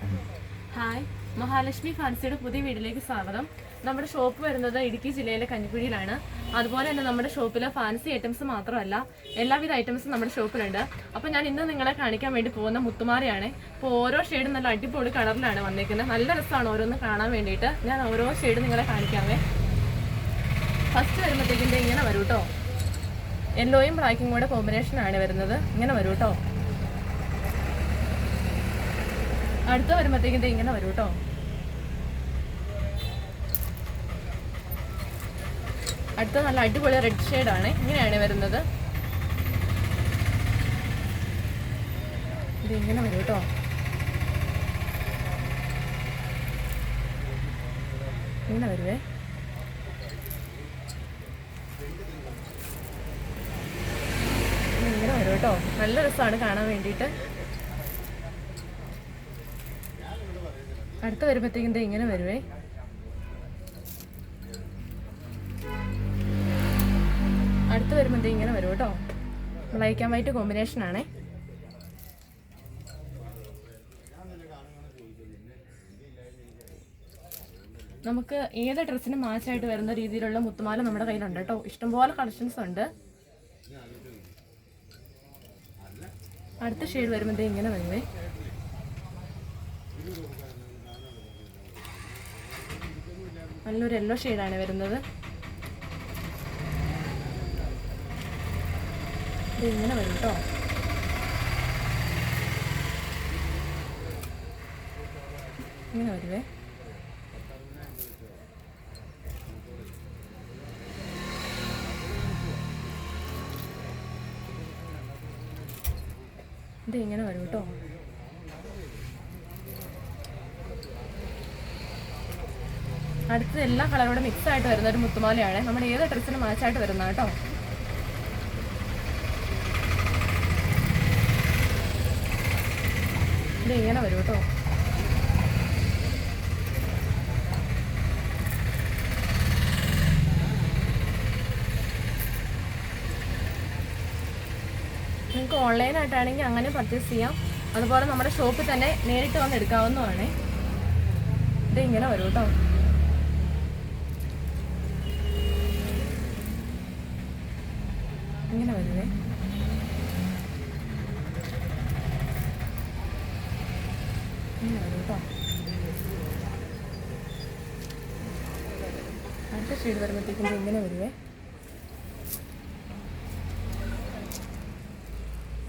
Hi Mahalakshmi ഫാൻസിയുടെ പുതിയ വീട്ടിലേക്ക് സ്വാഗതം. നമ്മുടെ ഷോപ്പ് വരുന്നത് ഇടുക്കി ജില്ലയിലെ കഞ്ഞിക്കുഴിയിലാണ്. അതുപോലെ തന്നെ നമ്മുടെ ഷോപ്പിലെ ഫാൻസി ഐറ്റംസ് മാത്രമല്ല എല്ലാവിധ ഐറ്റംസും നമ്മുടെ ഷോപ്പിലുണ്ട്. അപ്പോൾ ഞാൻ ഇന്ന് നിങ്ങളെ കാണിക്കാൻ വേണ്ടി പോകുന്ന മുത്തുമാരയാണ് അപ്പോൾ ഓരോ ഷെയ്ഡും നല്ല അടിപൊളി കളറിലാണ് വന്നേക്കുന്നത് നല്ല രസമാണ് ഓരോന്ന് കാണാൻ വേണ്ടിയിട്ട്. ഞാൻ ഓരോ ഷെയ്ഡ് നിങ്ങളെ കാണിക്കാമേ ഫസ്റ്റ് വരുമ്പോഴത്തേക്കിന്റെ ഇങ്ങനെ വരൂട്ടോ യെല്ലോയും ബ്ലാക്കും കൂടെ കോമ്പിനേഷനാണ് വരുന്നത്. ഇങ്ങനെ വരും കേട്ടോ അടുത്ത വരുമ്പോഴത്തേക്കും ഇങ്ങനെ വരും കേട്ടോ അടുത്ത നല്ല അടിപൊളി റെഡ് ഷെയ്ഡാണ് ഇങ്ങനെയാണ് വരുന്നത്. ഇത് ഇങ്ങനെ വരും കേട്ടോ ഇങ്ങനെ വരുവേ. ഇങ്ങനെ വരും കേട്ടോ നല്ല രസമാണ് കാണാൻ വേണ്ടിയിട്ട്. അടുത്ത വരുമ്പോഴത്തേക്കും ഇങ്ങനെ വരുവേ. അടുത്ത് വരുമ്പോഴത്തേ ഇങ്ങനെ വരും കേട്ടോ. ബ്ലാക്ക് ആൻഡ് വൈറ്റ് കോമ്പിനേഷൻ ആണേ. നമുക്ക് ഏത് ഡ്രസ്സിന് മാച്ചായിട്ട് വരുന്ന രീതിയിലുള്ള മുത്തുമാല നമ്മുടെ കയ്യിലുണ്ട് കേട്ടോ. ഇഷ്ടംപോലെ കളക്ഷൻസ് ഉണ്ട്. അടുത്ത ഷെയ്ഡ് വരുമ്പോഴത്തേ ഇങ്ങനെ വരുവേ. നല്ലൊരു യെല്ലോ ഷെയ്ഡാണ് വരുന്നത്. ഇങ്ങനെ വരും കേട്ടോ ഇങ്ങനെ വരുവേ. ഇത് ഇങ്ങനെ വരും കേട്ടോ അടുത്തത് എല്ലാ കളറോടെ മിക്സ് ആയിട്ട് വരുന്ന ഒരു മുത്തുമാലയാണ്. നമ്മുടെ ഏത് ഡ്രസ്സിന് മാച്ചായിട്ട് വരുന്ന കേട്ടോ. ഇത് ഇങ്ങനെ വരും കേട്ടോ. നിങ്ങൾക്ക് ഓൺലൈനായിട്ടാണെങ്കിൽ അങ്ങനെ പർച്ചേസ് ചെയ്യാം. അതുപോലെ നമ്മുടെ ഷോപ്പിൽ തന്നെ നേരിട്ട് വന്ന് എടുക്കാവുന്നതാണ്. ഇത് ഇങ്ങനെ വരും കേട്ടോ. ഇങ്ങനെ വരുവേ ഇങ്ങനെ വരും കേട്ടോ. അടുത്ത ഷെയ്ഡ് വരുമ്പോഴത്തേക്കും ഇങ്ങനെ വരുവേ.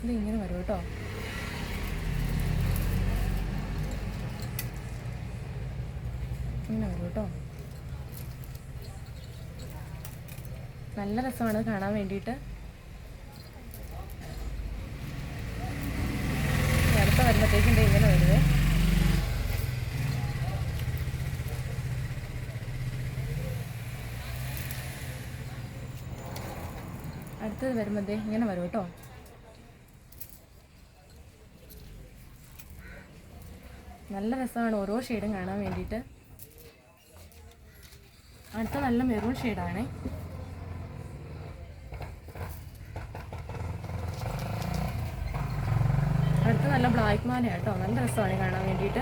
ഇത് ഇങ്ങനെ വരും കേട്ടോ. ഇങ്ങനെ വരും കേട്ടോ. നല്ല രസമാണ് കാണാൻ വേണ്ടിയിട്ട് ഇനി ഇങ്ങനെ വരുവേ അടുത്തത് വരുമ്പോൾ ഇങ്ങനെ വരും കേട്ടോ. നല്ല രസമാണ് ഓരോ ഷെയ്ഡും കാണാൻ വേണ്ടിയിട്ട്. അടുത്ത നല്ല മെറൂൺ ഷെയ്ഡാണേ അടുത്ത നല്ല ബ്ലാക്ക് മാല കേട്ടോ. നല്ല രസമാണ് കാണാൻ വേണ്ടിയിട്ട്.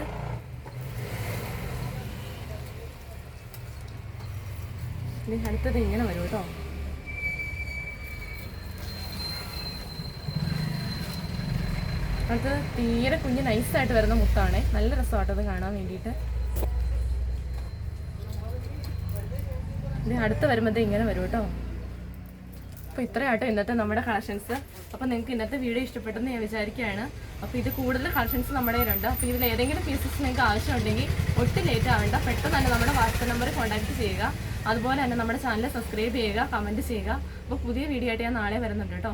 ഇനി അടുത്തത് ഇങ്ങനെ വരും കേട്ടോ. അടുത്തത് തീരെ കുഞ്ഞ് നൈസായിട്ട് വരുന്ന മുത്താണ്. നല്ല രസമാട്ടോ കാണാൻ വേണ്ടിയിട്ട്. ഇനി അടുത്ത് വരുമ്പോൾ ഇങ്ങനെ വരും കേട്ടോ. അപ്പോൾ ഇത്രയാട്ടോ ഇന്നത്തെ നമ്മുടെ കളക്ഷൻസ് അപ്പോൾ നിങ്ങൾക്ക് ഇന്നത്തെ വീഡിയോ ഇഷ്ടപ്പെട്ടെന്ന് ഞാൻ വിചാരിക്കുകയാണ്. അപ്പോൾ ഇത് കൂടുതൽ കളക്ഷൻസ് നമ്മുടെ കയ്യിലുണ്ട്. അപ്പോൾ ഇതിൽ ഏതെങ്കിലും പീസസ് നിങ്ങൾക്ക് ആവശ്യമുണ്ടെങ്കിൽ ഒട്ടും ലേറ്റ് ആവേണ്ട. പെട്ടെന്ന് തന്നെ നമ്മുടെ വാട്സപ്പ് നമ്പർ കോൺടാക്ട് ചെയ്യുക. അതുപോലെ തന്നെ നമ്മുടെ ചാനൽ സബ്സ്ക്രൈബ് ചെയ്യുക കമന്റ് ചെയ്യുക. അപ്പോൾ പുതിയ വീഡിയോ ആയിട്ട് ഞാൻ നാളെ വരുന്നുണ്ട് കേട്ടോ.